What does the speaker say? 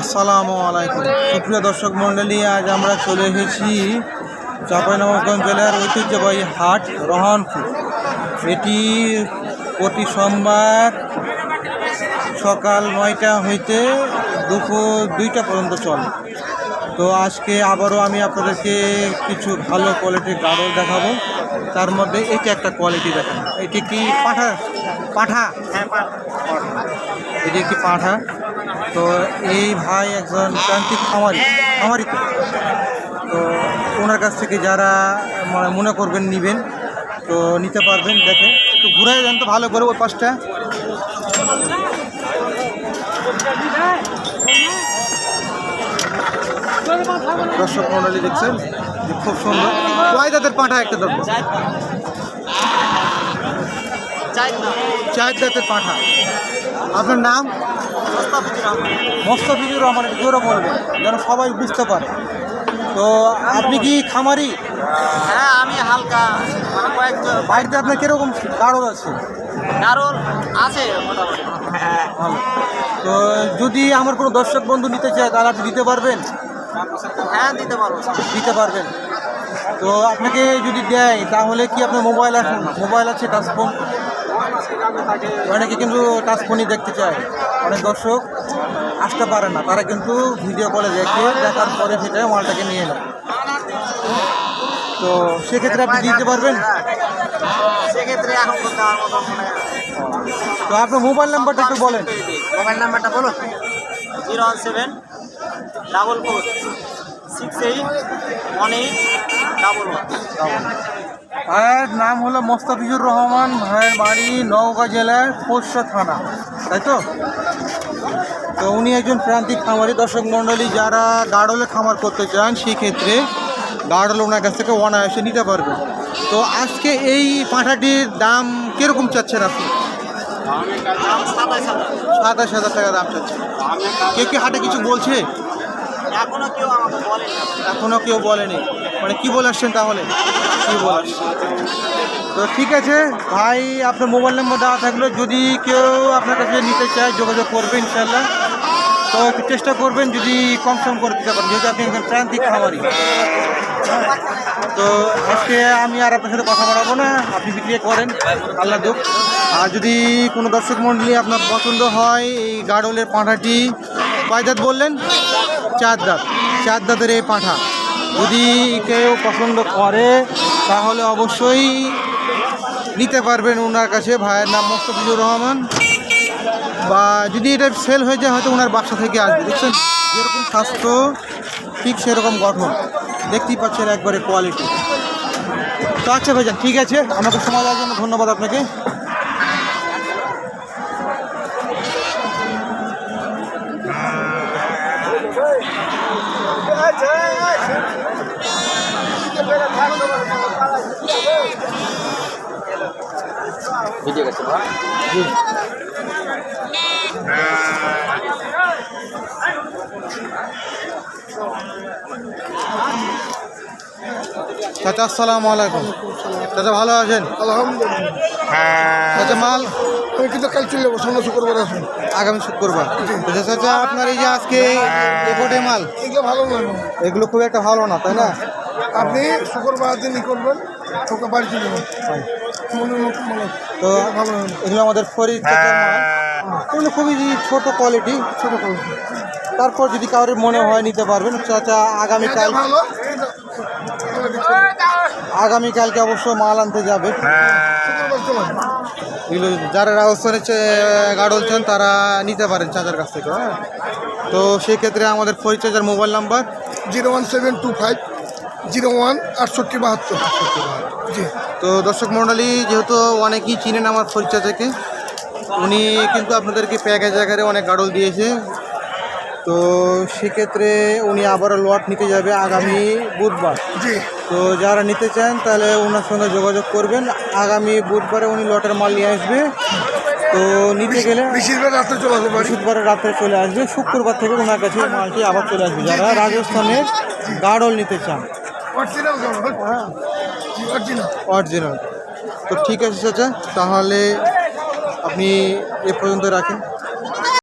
আসসালামু আলাইকুম। সুপ্রিয় দর্শক মণ্ডলী আজ আমরা চলে এসেছি চাঁপাইনবাবগঞ্জ জেলার ঐতিহ্যবাহী হাট রহনপুর। এটি প্রতি সোমবার সকাল নয়টা হইতে দুপুর দুইটা পর্যন্ত চলে। তো আজকে আবারও আমি আপনাদেরকে কিছু ভালো কোয়ালিটির গাড়ল দেখাবো। তার মধ্যে এটি একটা কোয়ালিটি দেখাবো। এটি কি পাঠা? পাঠা? এটি একটি পাঠা? তো এই ভাই একজন প্রান্তিক খামারি খামারি তো। তো ওনার কাছ থেকে যারা মানে মনে করবেন নেবেন, তো নিতে পারবেন দেখে একটু ঘুরে যান তো, ভালো করে ওই পাশটা। দর্শক মন্ডলী দেখছেন খুব সুন্দর। কয় দাঁতের পাঁঠা একটা দেবো চার দাঁতের পাঁঠা। আপনার নাম? মোস্তাফিজুর রহমান একটু জোরে বলবেন যেন সবাই বুঝতে পারে। তো আপনি কি খামারি? হ্যাঁ আমি হালকা মানে কয়েকজন। বাড়িতে আপনার কীরকম গাড়ল আছে? আছে মোটামুটি। তো যদি আমার কোনো দর্শক বন্ধু নিতে চায় তাহলে আপনি দিতে পারবেন? হ্যাঁ দিতে পারব। দিতে পারবেন। তো আপনাকে যদি দেয় তাহলে কি আপনার মোবাইল আছে? মোবাইল আছে টাচ ফোন অনেকে কিন্তু টাচ ফোনই দেখতে চায়। অনেক দর্শক আসতে পারে না। তারা কিন্তু ভিডিও কলে দেখে দেখার পরে সেটা মালটাকে নিয়ে নেয়। তো সেক্ষেত্রে আপনি দিতে পারবেন? সেক্ষেত্রে এখন তো আপনার মোবাইল নাম্বারটা একটু বলেন। মোবাইল নাম্বারটা বলুন। Zero one seven double four six eight one eight ভাইয়ের নাম হলো মোস্তাফিজুর রহমান ভাইয়ের বাড়ি নওগাঁ জেলার পোষ্য থানা তাই তো? তো উনি একজন প্রান্তিক খামারি। দর্শক মণ্ডলী যারা গাড়লে খামার করতে চান সেই ক্ষেত্রে গাড়ল ওনার কাছ থেকে অনায়াসে নিতে পারবেন তো আজকে এই পাঁঠাটির দাম কীরকম চাচ্ছেন আপনি? সাতাশ হাজার টাকা দাম চাচ্ছেন। কে কে হাটে কিছু বলছে? এখনও কেউ বলেনি। এখনও কেউ বলেনি। মানে কি বলে আসছেন তাহলে? কি বলে তো ঠিক আছে, ভাই, আপনার মোবাইল নম্বর দেওয়া থাকল। যদি কেউ আপনার কাছে নিতে চায়, যোগাযোগ করবে ইনশাল্লাহ তো একটু চেষ্টা করবেন যদি কম সম করে দিতে পারেন, যেহেতু আপনি একজন প্রান্তিক খামারি। তো আজকে আমি আর আপনার সাথে কথা বলাবো না, আপনি বিক্রি করেন, আল্লাহ দুঃখ আর যদি কোনো দর্শক মণ্ডলী আপনার পছন্দ হয়, এই গাড়লের পাঁঠাটি, কয় বললেন? চার দাঁত। চার দাঁতের এই পাঁঠা। যদি কেউ পছন্দ করে, তাহলে অবশ্যই নিতে পারবেন ওনার কাছে। ভাইয়ের নাম মোস্তফিজুর রহমান। বা যদি এটা সেল হয়ে যায়, হয়তো ওনার বাসা থেকে আসবে। দেখছেন? যেরকম স্বাস্থ্য, ঠিক সেরকম গঠন। দেখতেই পাচ্ছেন একবারে কোয়ালিটি তো আচ্ছা ভাইজান, ঠিক আছে। আমাকে সময় দেওয়ার জন্য ধন্যবাদ আপনাকে। চাচা আসসালামু আলাইকুম। চাচা ভালো আছেন? আলহামদুলিল্লাহ। চাচা মাল? আমি কিন্তু কাল চলে যাব সামনে শুক্রবার আসুন আগামী শুক্রবার? চাচা আপনার এই যে আজকে এপোটে মাল? এগুলো ভালো নয় এগুলো খুব একটা ভালো না তাই না? আপনি শুক্রবার দিনই করবেন তোকে বাড়ি চলে যাবেন। তো না। এগুলো আমাদের ফরিদ এগুলো খুবই ছোট কোয়ালিটি ছোট করে তারপর যদি কারোর মনে হয় নিতে পারবেন চাচা আগামীকাল আগামীকালকে অবশ্য মাল আনতে যাবে। এগুলো যারা রাজস্থানে গাড়ল চান তারা নিতে পারেন চাচার কাছ থেকে হ্যাঁ। তো সেক্ষেত্রে আমাদের ফরিদ চাচার mobile number? Zero one seven two five zero one আটষট্টি বাহাত্তর। জি। তো দর্শক মণ্ডলী যেহেতু অনেকেই চিনেন আমার ফরিদ থেকে উনি কিন্তু আপনাদেরকে প্যাকেজ আকারে অনেক গাড়ল দিয়েছে। তো সেক্ষেত্রে উনি আবারও লট নিতে যাবে আগামী বুধবার। জি। তো যারা নিতে চান তাহলে ওনার সঙ্গে যোগাযোগ করবেন। আগামী বুধবারে উনি লটের মাল নিয়ে আসবে। তো নিতে গেলে বেশিরভাগ রাত্রে চলে বুধবারে রাত্রে চলে আসবে। শুক্রবার থেকে ওনার কাছে মালটি আবার চলে আসবে। যারা রাজস্থানের গাড়ল নিতে চান। অরিজিনাল তো ঠিক আছে চাচা। তাহলে আপনি এ পর্যন্ত রাখেন।